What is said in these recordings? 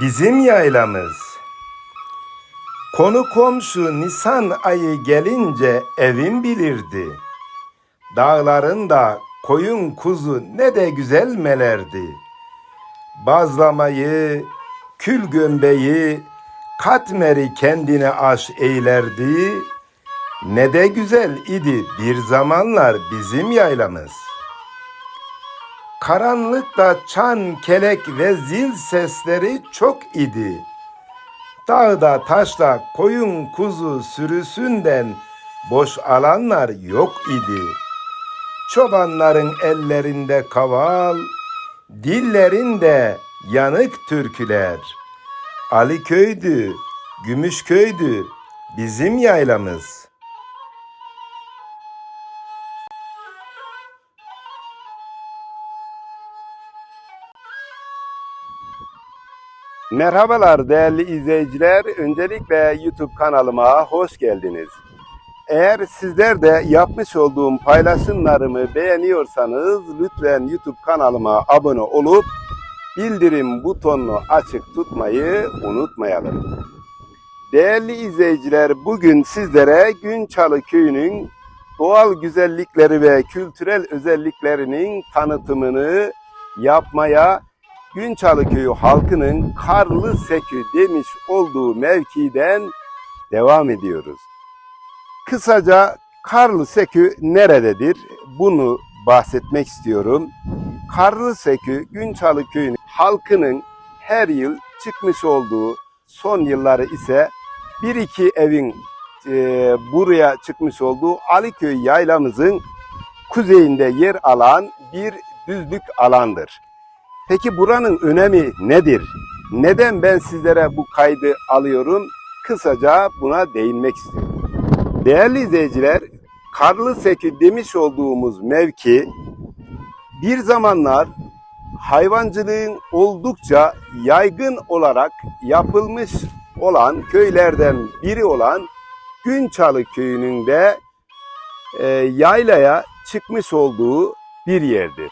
Bizim yaylamız. Konu komşu Nisan ayı gelince evim bilirdi. Dağlarında koyun kuzu ne de güzel melerdi. Bazlamayı, kül gömbeyi, katmeri kendine aş eylerdi. Ne de güzel idi bir zamanlar bizim yaylamız. Karanlıkta çan, kelek ve zil sesleri çok idi. Dağda taşta koyun kuzu sürüsünden boş alanlar yok idi. Çobanların ellerinde kaval, dillerinde yanık türküler. Ali köydü, Gümüş köydü bizim yaylamız. Merhabalar değerli izleyiciler. Öncelikle YouTube kanalıma hoş geldiniz. Eğer sizler de yapmış olduğum paylaşımlarımı beğeniyorsanız lütfen YouTube kanalıma abone olup bildirim butonunu açık tutmayı unutmayalım. Değerli izleyiciler bugün sizlere Günçalı Köyü'nün doğal güzellikleri ve kültürel özelliklerinin tanıtımını yapmaya Günçalı Köyü halkının Karlı Sekü demiş olduğu mevkiden devam ediyoruz. Kısaca Karlı Sekü nerededir? Bunu bahsetmek istiyorum. Karlı Sekü Günçalı Köyü'nün halkının her yıl çıkmış olduğu son yılları ise bir iki evin e, buraya çıkmış olduğu Aliköy yaylamızın kuzeyinde yer alan bir düzlük alandır. Peki buranın önemi nedir? Neden ben sizlere bu kaydı alıyorum? Kısaca buna değinmek istiyorum. Değerli izleyiciler, Karlı Sekü demiş olduğumuz mevki bir zamanlar hayvancılığın oldukça yaygın olarak yapılmış olan köylerden biri olan Günçalı köyünün de e, yaylaya çıkmış olduğu bir yerdir.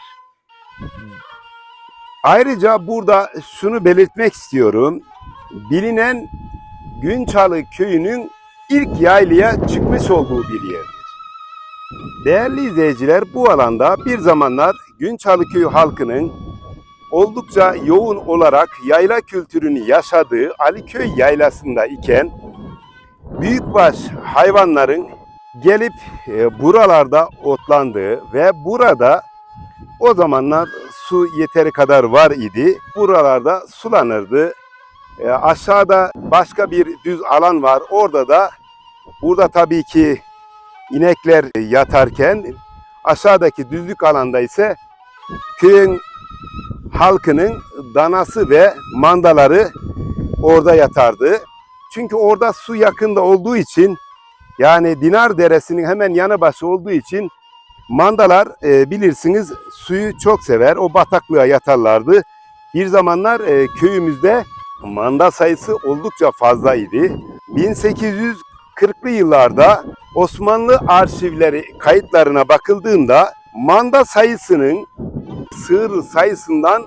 Ayrıca burada şunu belirtmek istiyorum. Bilinen Günçalı köyünün ilk yaylaya çıkmış olduğu bir yerdir. Değerli izleyiciler bu alanda bir zamanlar Günçalı köyü halkının oldukça yoğun olarak yayla kültürünü yaşadığı Aliköy yaylasında iken büyükbaş hayvanların gelip e, buralarda otlandığı ve burada o zamanlar su yeteri kadar var idi. Buralarda sulanırdı. E, aşağıda başka bir düz alan var. Orada da burada tabii ki inekler yatarken aşağıdaki düzlük alanda ise köyün halkının danası ve mandaları orada yatardı. Çünkü orada su yakında olduğu için yani Dinar Deresi'nin hemen yanı başı olduğu için mandalar e, bilirsiniz suyu çok sever. O bataklığa yatarlardı. Bir zamanlar e, köyümüzde manda sayısı oldukça fazlaydı. 1840'lı yıllarda Osmanlı arşivleri kayıtlarına bakıldığında manda sayısının sığır sayısından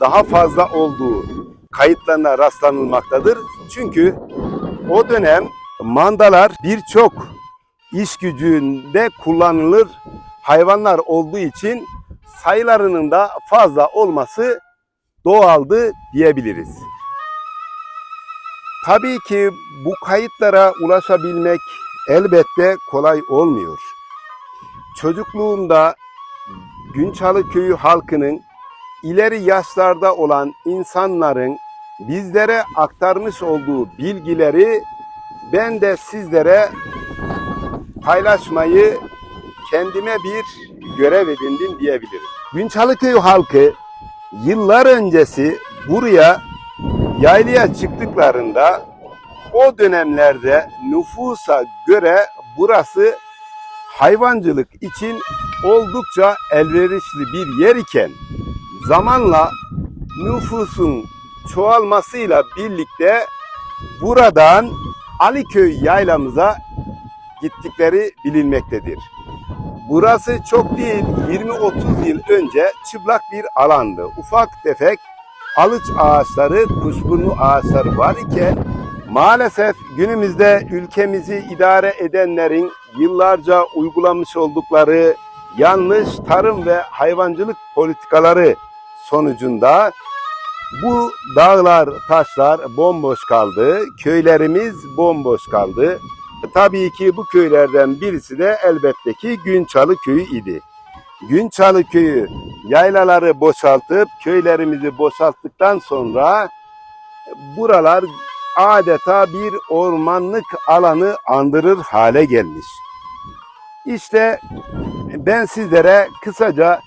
daha fazla olduğu kayıtlarına rastlanılmaktadır. Çünkü o dönem mandalar birçok iş gücünde kullanılır hayvanlar olduğu için sayılarının da fazla olması doğaldı diyebiliriz. Tabii ki bu kayıtlara ulaşabilmek elbette kolay olmuyor. Çocukluğumda Günçalı köyü halkının ileri yaşlarda olan insanların bizlere aktarmış olduğu bilgileri ben de sizlere paylaşmayı kendime bir görev edindim diyebilirim. Günçalı köyü halkı yıllar öncesi buraya yaylaya çıktıklarında o dönemlerde nüfusa göre burası hayvancılık için oldukça elverişli bir yer iken zamanla nüfusun çoğalmasıyla birlikte buradan Aliköy yaylamıza gittikleri bilinmektedir. Burası çok değil 20-30 yıl önce çıplak bir alandı. Ufak tefek alıç ağaçları, kuşburnu ağaçları var iken maalesef günümüzde ülkemizi idare edenlerin yıllarca uygulamış oldukları yanlış tarım ve hayvancılık politikaları sonucunda bu dağlar, taşlar bomboş kaldı, köylerimiz bomboş kaldı. Tabii ki bu köylerden birisi de elbette ki Günçalı köyü idi. Günçalı köyü yaylaları boşaltıp köylerimizi boşalttıktan sonra buralar adeta bir ormanlık alanı andırır hale gelmiş. İşte ben sizlere kısaca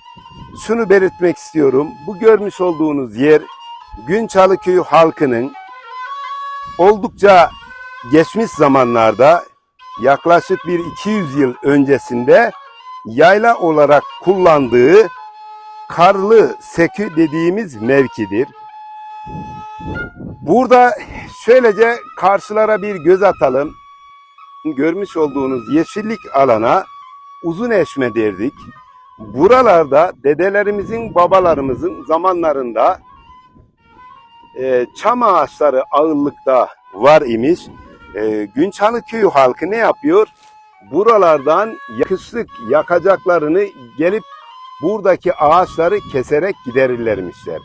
şunu belirtmek istiyorum. Bu görmüş olduğunuz yer Günçalı köyü halkının oldukça geçmiş zamanlarda yaklaşık bir 200 yıl öncesinde yayla olarak kullandığı karlı sekü dediğimiz mevkidir. Burada şöylece karşılara bir göz atalım. Görmüş olduğunuz yeşillik alana uzun eşme derdik. Buralarda dedelerimizin, babalarımızın zamanlarında e, çam ağaçları ağırlıkta var imiş. E, Günçalı köyü halkı ne yapıyor? Buralardan yakışlık yakacaklarını gelip buradaki ağaçları keserek giderirlermişler.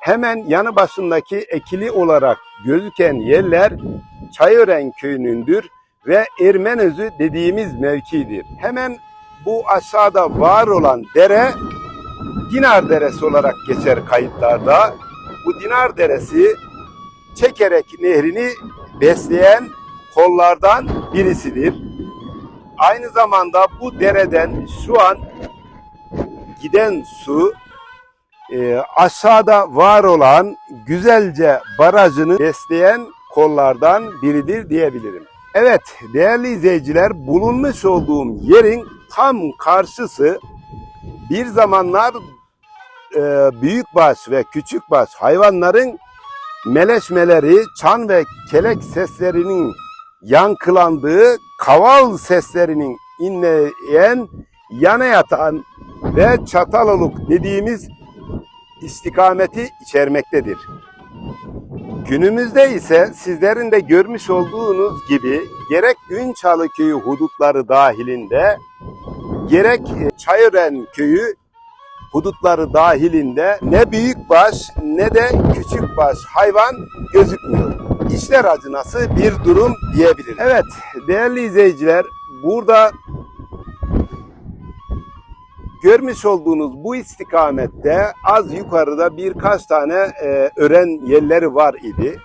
Hemen yanı başındaki ekili olarak gözüken yerler Çayören köyünündür ve Ermenözü dediğimiz mevkidir. Hemen bu aşağıda var olan dere Dinar Deresi olarak geçer kayıtlarda. Bu Dinar Deresi Çekerek Nehri'ni besleyen kollardan birisidir. Aynı zamanda bu dereden şu an giden su e, aşağıda var olan Güzelce Barajı'nı besleyen kollardan biridir diyebilirim. Evet değerli izleyiciler bulunmuş olduğum yerin tam karşısı bir zamanlar e, büyükbaş ve küçükbaş hayvanların meleşmeleri, çan ve kelek seslerinin yankılandığı, kaval seslerinin inleyen, yana yatan ve çataloluk dediğimiz istikameti içermektedir. Günümüzde ise sizlerin de görmüş olduğunuz gibi gerek Günçalı köyü hudutları dahilinde gerek Çayören köyü hudutları dahilinde ne büyükbaş ne de küçükbaş hayvan gözükmüyor. İşler acınası bir durum diyebilirim. Evet değerli izleyiciler burada görmüş olduğunuz bu istikamette az yukarıda birkaç tane e, ören yerleri var idi.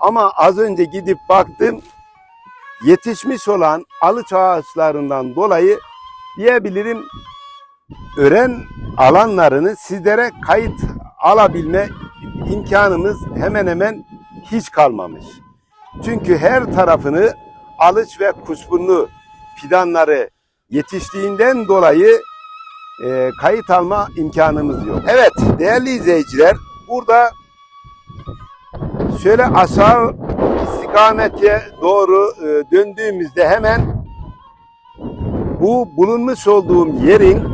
Ama az önce gidip baktım yetişmiş olan alıç ağaçlarından dolayı diyebilirim ören alanlarını sizlere kayıt alabilme imkanımız hemen hemen hiç kalmamış. Çünkü her tarafını alıç ve kuşburnu fidanları yetiştiğinden dolayı e, kayıt alma imkanımız yok. Evet değerli izleyiciler burada şöyle aşağı istikamete doğru e, döndüğümüzde hemen bu bulunmuş olduğum yerin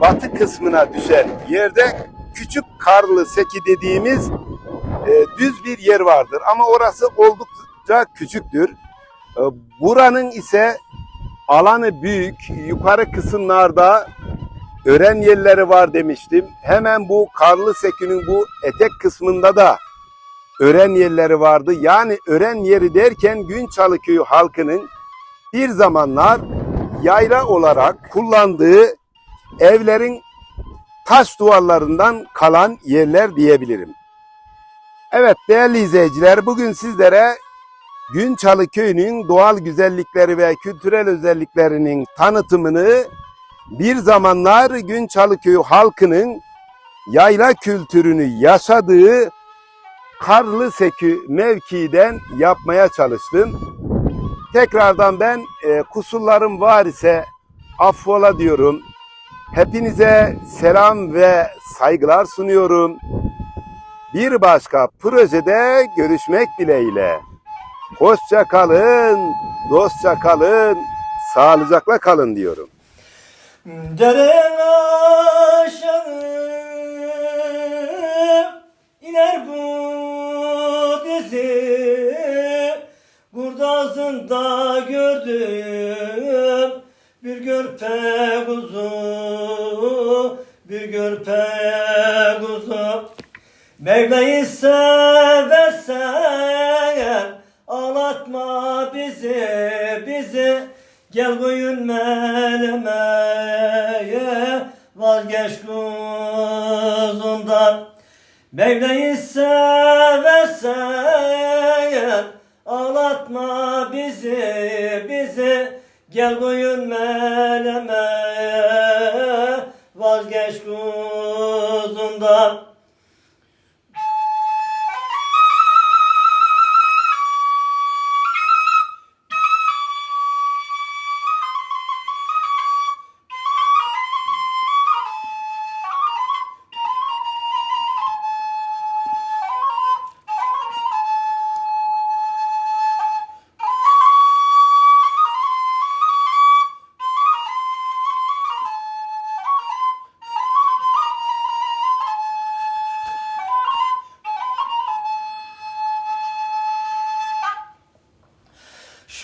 batı kısmına düşen yerde küçük karlı seki dediğimiz e, düz bir yer vardır. Ama orası oldukça küçüktür. E, buranın ise alanı büyük. Yukarı kısımlarda ören yerleri var demiştim. Hemen bu karlı sekinin bu etek kısmında da ören yerleri vardı. Yani ören yeri derken Günçalı köyü halkının bir zamanlar yayla olarak kullandığı evlerin taş duvarlarından kalan yerler diyebilirim. Evet değerli izleyiciler bugün sizlere Günçalı köyünün doğal güzellikleri ve kültürel özelliklerinin tanıtımını bir zamanlar Günçalı köyü halkının yayla kültürünü yaşadığı Karlı Sekü mevkiden yapmaya çalıştım. Tekrardan ben e, kusurlarım var ise affola diyorum. Hepinize selam ve saygılar sunuyorum. Bir başka projede görüşmek dileğiyle. Hoşça kalın, dostça kalın, sağlıcakla kalın diyorum. Deren aşağı iner bu dizi Burada gördüm bir görpe kuzu, bir görpe kuzu. Mevla'yı seversen ağlatma bizi, bizi. Gel koyun melemeye, vazgeç kuzundan. Mevla'yı seversen ağlatma bizi. Gel koyun melemeye,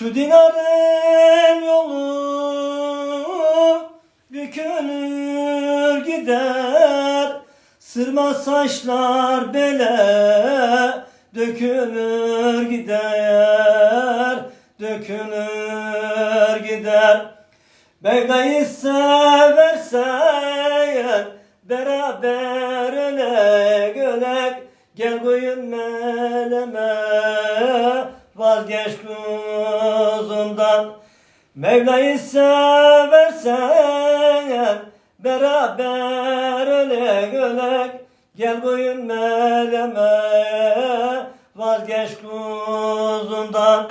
Şu dinarın yolu bükülür gider. Sırma saçlar bele dökülür gider Dökülür gider. Mevla'yı seversen beraber ölek ölek Gel koyun meleme vazgeç kuzundan Mevla'yı seversen beraber ölek ölek Gel koyun meleme vazgeç kuzundan